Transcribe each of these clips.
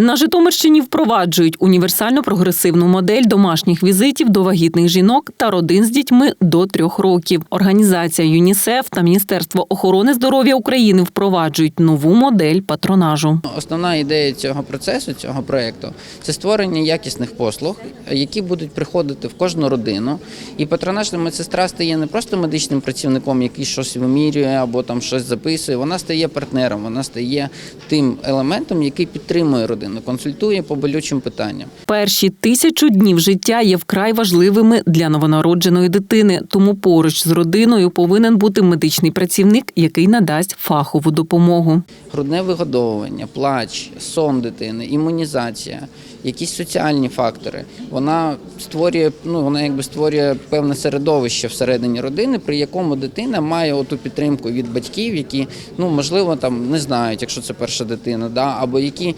На Житомирщині впроваджують універсально прогресивну модель домашніх візитів до вагітних жінок та родин з дітьми до трьох років. Організація ЮНІСЕФ та Міністерство охорони здоров'я України впроваджують нову модель патронажу. Основна ідея цього процесу, цього проєкту – це створення якісних послуг, які будуть приходити в кожну родину. І патронажна медсестра стає не просто медичним працівником, який щось вимірює або там щось записує. Вона стає партнером, вона стає тим елементом, який підтримує родину, консультує по болючим питанням. Перші тисячу днів життя є вкрай важливими для новонародженої дитини, тому поруч з родиною повинен бути медичний працівник, який надасть фахову допомогу. Грудне вигодовування, плач, сон дитини, імунізація, якісь соціальні фактори. Вона створює, ну вона якби створює певне середовище всередині родини, при якому дитина має оту підтримку від батьків, які ну можливо там не знають, якщо це перша дитина, да або які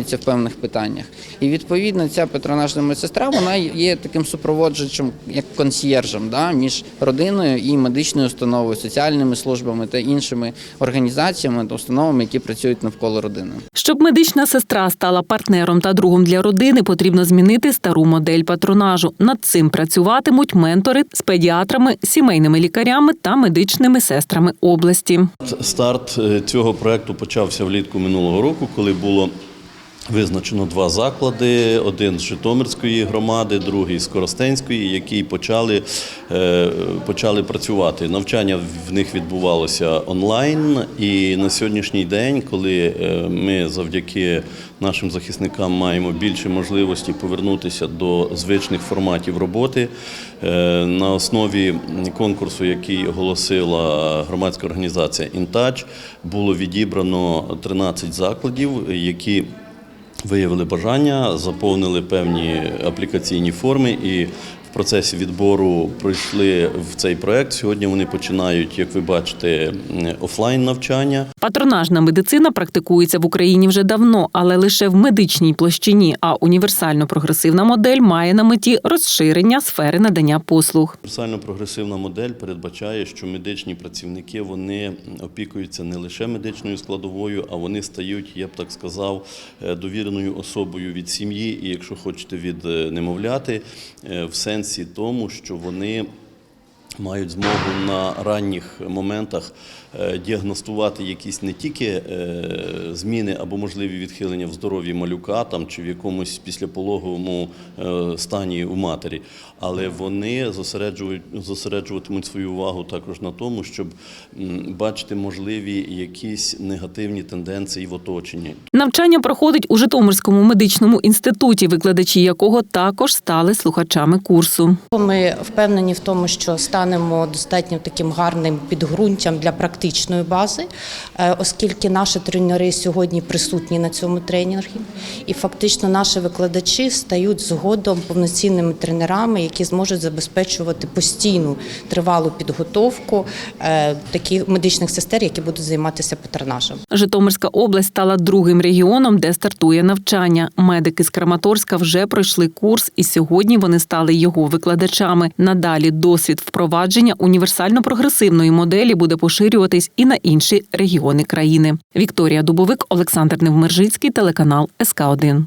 вагаються в певних питаннях. І відповідно ця патронажна медсестра вона є таким супроводжуючим, як консьєржем, да, між родиною і медичною установою, соціальними службами та іншими організаціями та установами, які працюють навколо родини. Щоб медична сестра стала партнером та другом для родини, потрібно змінити стару модель патронажу. Над цим працюватимуть ментори з педіатрами, сімейними лікарями та медичними сестрами області. Старт е, цього проекту почався влітку минулого року, коли було визначено два заклади: один з Житомирської громади, другий з Коростенської, які почали, е, почали працювати. Навчання в них відбувалося онлайн. І на сьогоднішній день, коли е, ми завдяки нашим захисникам маємо більше можливості повернутися до звичних форматів роботи, е, на основі конкурсу, який оголосила громадська організація «Інтач», було відібрано 13 закладів, які виявили бажання, заповнили певні аплікаційні форми і в процесі відбору пройшли в цей проект. Сьогодні вони починають, як ви бачите, офлайн навчання. Патронажна медицина практикується в Україні вже давно, але лише в медичній площині. А універсально прогресивна модель має на меті розширення сфери надання послуг. Універсально прогресивна модель передбачає, що медичні працівники вони опікуються не лише медичною складовою, а вони стають, я б так сказав, е, довіреною особою від сім'ї, і якщо хочете від е, немовляти, е, в сенсі тому, що вони мають змогу на ранніх моментах е, діагностувати якісь не тільки е, зміни або можливі відхилення в здоров'ї малюка там чи в якомусь післяпологовому е, стані у матері, але вони зосереджують зосереджуватимуть свою увагу також на тому, щоб бачити можливі якісь негативні тенденції в оточенні. Навчання проходить у Житомирському медичному інституті, викладачі якого також стали слухачами курсу. Ми впевнені в тому, що станемо достатньо таким гарним підґрунтям для практичної бази, е, оскільки наші тренери сьогодні присутні на цьому тренінгі, і фактично наші викладачі стають згодом повноцінними тренерами, які зможуть забезпечувати постійну тривалу підготовку е, таких медичних сестер, які будуть займатися патронажем. Житомирська область стала другим регіоном, де стартує навчання. Медики з Краматорська вже пройшли курс, і сьогодні вони стали його викладачами. Надалі досвід впровадження універсально прогресивної моделі буде поширюватись і на інші регіони країни. Вікторія Дубовик, Олександр Невмержицький, телеканал СК 1